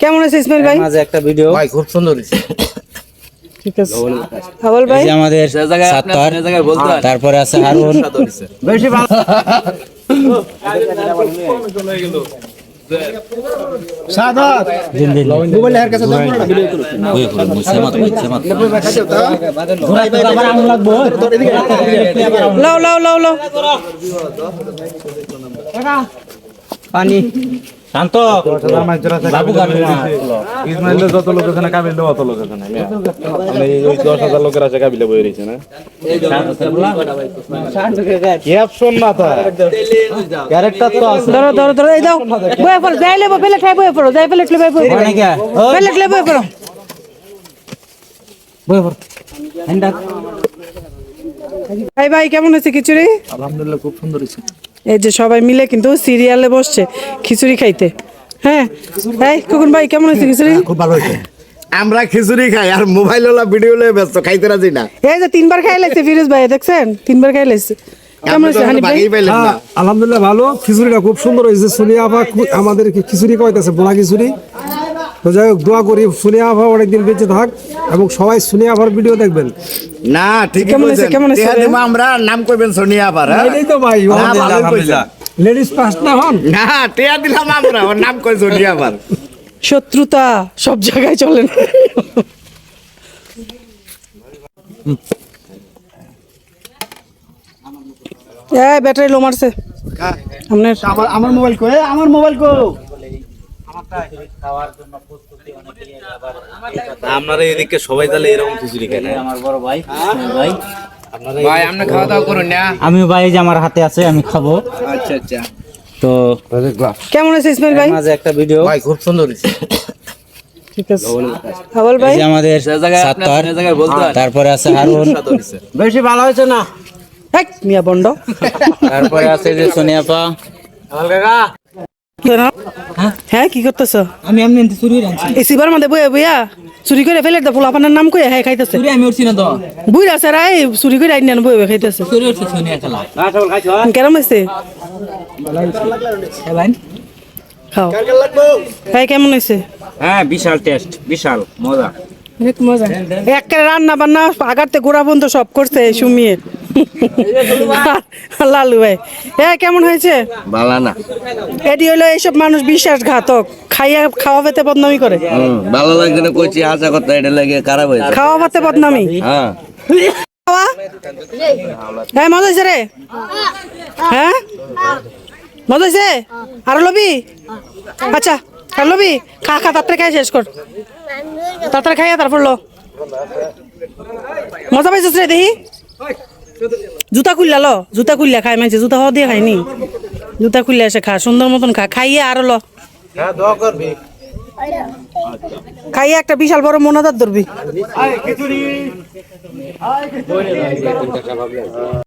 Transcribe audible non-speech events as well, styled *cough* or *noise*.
কেমন আছে ইসমাইল ভাই? মাঝে একটা ভিডিও ভাই খুব সুন্দর হয়েছে। ঠিক আছে। হাবল ভাই? আমাদের সাত্তার তারপরে আছে হারুন। বেশি ভালো সাদাত দিন দিন মোবাইল হের কাছে দাও না ভিডিও করো ওই করে মুছে মাত মুছে মাত খাইতে দাও আবার আম লাগবো। লাও লাও লাও লাও। পানি। শান্ত। বাবু গান যত লোক আছে না কাবিল অত লোক আছে না। ওই দশ হাজার লোকের আছে কাবিলে বই রয়েছে না? ক্যাপশন না তা ক্যারেক্টার তো আছে। ধরো ধরো ধরো এই দাও। বয়ে পড়ো যাই লেবো খাই পড়ো যাই প্লেট লে পড়ো। মানে কি প্লেট লে বয়ে পড়ো। বই পড়। এন্ডা ভাই ভাই কেমন আছে খিচুড়ি? আলহামদুলিল্লাহ খুব সুন্দর হয়েছে। এই যে সবাই মিলে কিন্তু সিরিয়ালে বসছে খিচুড়ি খাইতে। হ্যাঁ? এই কুকুন ভাই কেমন আছে খিচুড়ি? খুব ভালো হয়েছে। আমরা খিচুড়ি খাই আর মোবাইল ওলা ভিডিও লয়ে ব্যস্ত খাইতে রাজি না। এই যে তিনবার খাই লাইছে ফিরোজ ভাই দেখছেন? তিনবার খাই লাইছে। না। আলহামদুলিল্লাহ ভালো। খিচুড়িটা খুব সুন্দর হয়েছে। সোনিয়া আমাদের খিচুড়ি কইতেছে বোনা খিচুড়ি? তো যাই হোক দোয়া করি সোনিয়া আভা অনেকদিন বেঁচে থাক এবং সবাই সোনিয়া আভার ভিডিও দেখবেন। না ঠিকই কেমন আছে, কেমন আছে? আমরা নাম কইবেন সোনিয়া আবার হ্যাঁ? এটাই তো ভাই কইছেন। লেডিস ফার্স্ট না হন? না টেয়া দিলাম আমরা ওর নাম কই সোনিয়া আবার। শত্রুতা সব জায়গায় চলে না। এই ব্যাটারি লো মারছে। আমার আমার মোবাইল কই? আমার মোবাইল কো আপনারা এদিকে সবাই তাহলে এরকম খিচুড়ি খায় আমার বড় ভাই ভাই। ভাই আপনি খাওয়া দাওয়া করুন না? আমি ভাই যে আমার হাতে আছে আমি খাব। আচ্ছা আচ্ছা। তো কেমন আছে ইসমাইল ভাই? মাঝে একটা ভিডিও ভাই খুব সুন্দর হয়েছে। ঠিক আছে। হাবল ভাই? আমাদের সাত্তার তারপরে আছে হারুন। বেশি ভালো হয়েছে না? মিয়া বন্ড। তারপরে আছে যে সোনিয়াপা হ্যাঁ কি করতেছ? আমি এমনি চুরি আনছি। এই সিবার মধ্যে বইয়া বইয়া চুরি করে ফেলে দা ফুলাপানের নাম কইয়া হ্যাঁ খাইতেছে। চুরি আমি উঠছি না তো। বুই আছে রাই চুরি করে আইন বই বই খাইতেছে। চুরি উঠছে সোনিয়া খেলা। কেরম হয়েছে এলাইন খাও। ভাই কেমন হয়েছে হ্যাঁ বিশাল টেস্ট বিশাল মজা। অনেক মজা। একটা রান্না বান্না আগারতে গোড়া বন্ধ সব করছে সুমিয়ে। *laughs* লালু ভাই। হ্যাঁ কেমন হয়েছে? ভালো না। এটি হলো এইসব মানুষ বিশ্বাসঘাতক। খাইয়া খাওয়া পেতে বদনামি করে। ভালো লাগছে না কইছি আশা কথা এটা লাগে খারাপ হয়েছে। খাওয়া পাতে বদনামি। হ্যাঁ। হ্যাঁ মজা হয়েছে রে। হ্যাঁ? মজা হয়েছে? আরও লবি আচ্ছা আর লবি খা খা তাড়াতাড়ি খাই শেষ কর। তাড়াতাড়ি খাইয়া তারপর লো। মজা পাইছিস রে দেখি। জুতা খুললা ল জুতা খুললা খাই মাইছে জুতা হওয়া দিয়ে খাইনি। জুতা খুললে এসে খা সুন্দর মতন খা খাইয়ে আরও ল। খাইয়ে একটা বিশাল বড় মনাদার ধরবি।